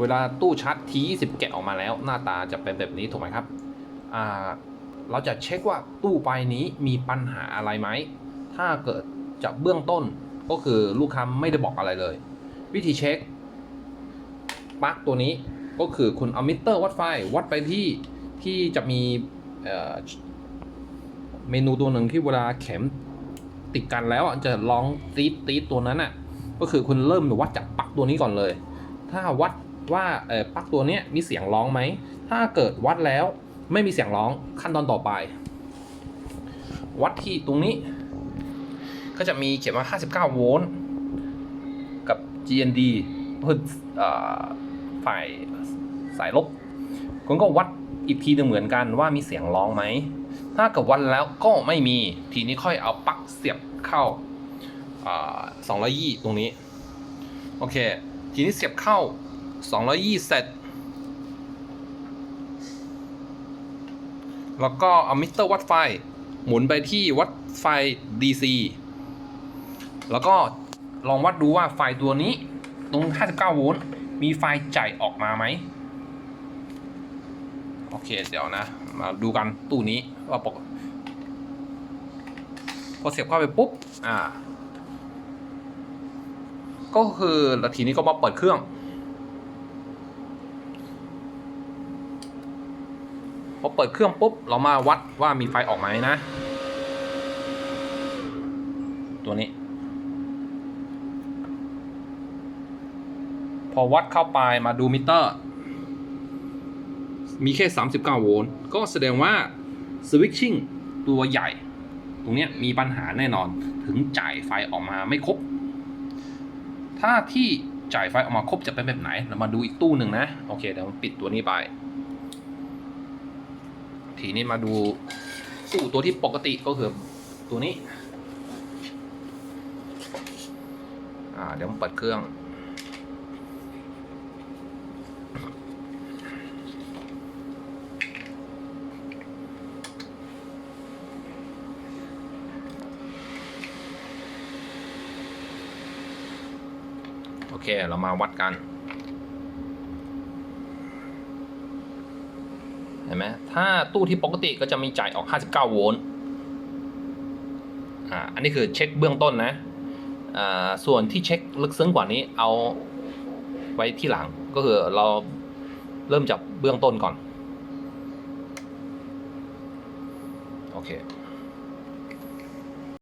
เวลาตู้ชาร์จที20 แกะออกมาแล้ว หน้าตาจะเป็นแบบนี้ถูกไหมครับอ่าเราจะเช็คว่าตู้ใบนี้มีปัญหาอะไรไหม ถ้าเกิดจากเบื้องต้นก็คือลูกค้าไม่ได้บอกอะไรเลย วิธีเช็คปลั๊กตัวนี้ก็คือคุณเอามิเตอร์วัดไฟวัดไปที่ที่จะมีเมนูตัวหนึ่งที่เวลาเข็มติดกันแล้วจะร้องตีดตีดตัวนั้นอะก็คือคุณเริ่มวัดจากปลั๊กตัวนี้ก่อนเลย ถ้าวัด ว่าเออปลั๊กตัวนี้มีเสียงร้องไหม ถ้าเกิดวัดแล้วไม่มีเสียงร้องขั้นตอนต่อไป วัดที่ตรงนี้ ก็จะมีเขียนว่า 59 โวลต์กับ GND เพื่อฝ่ายสายลบคุณก็วัดอีกทีนึงเหมือนกันว่ามีเสียงร้องไหม ถ้าเกิดวัดแล้วก็ไม่มีทีนี้ค่อยเอาปลั๊กเสียบเข้าสองร้อยยี่ตรงนี้ โอเค ทีนี้เสียบเข้า 220เสร็จแล้วก็เอามิเตอร์วัดไฟ หมุนไปที่วัดไฟ DC แล้วก็ลองวัดดูว่าไฟตัวนี้ตรง 59 โวลต์มีไฟจ่ายออกมาไหม โอเค เดี๋ยวนะ มาดูกันตู้นี้ว่าปกพอเสียบเข้าไปปุ๊บ อ่า ก็คือแล้วทีนี้ก็มาเปิดเครื่อง พอเปิดเครื่องปุ๊บเรามาวัดว่ามีไฟออกไหมนะ ตัวนี้ พอวัดเข้าไปมาดูมิเตอร์ มีแค่ 39 โวลต์ก็แสดงว่าสวิตชิ่งตัวใหญ่ ตรงนี้มีปัญหาแน่นอนถึงจ่ายไฟออกมาไม่ครบ ถ้าที่จ่ายไฟออกมาครบจะเป็นแบบไหน เรามาดูอีกตู้หนึ่งนะ โอเคเดี๋ยวปิดตัวนี้ไป ทีนี้มาดูตู้ตัวที่ปกติก็คือตัวนี้ อ่า เดี๋ยวผมเปิดเครื่อง โอเค เรามาวัดกัน เห็นไหมถ้าตู้ที่ปกติก็จะมีจ่ายออก 59 โวลต์อ่าอันนี้คือเช็คเบื้องต้นนะอ่าส่วนที่เช็คลึกซึ้งกว่านี้เอาไว้ที่หลังก็คือเราเริ่มจากเบื้องต้นก่อน โอเค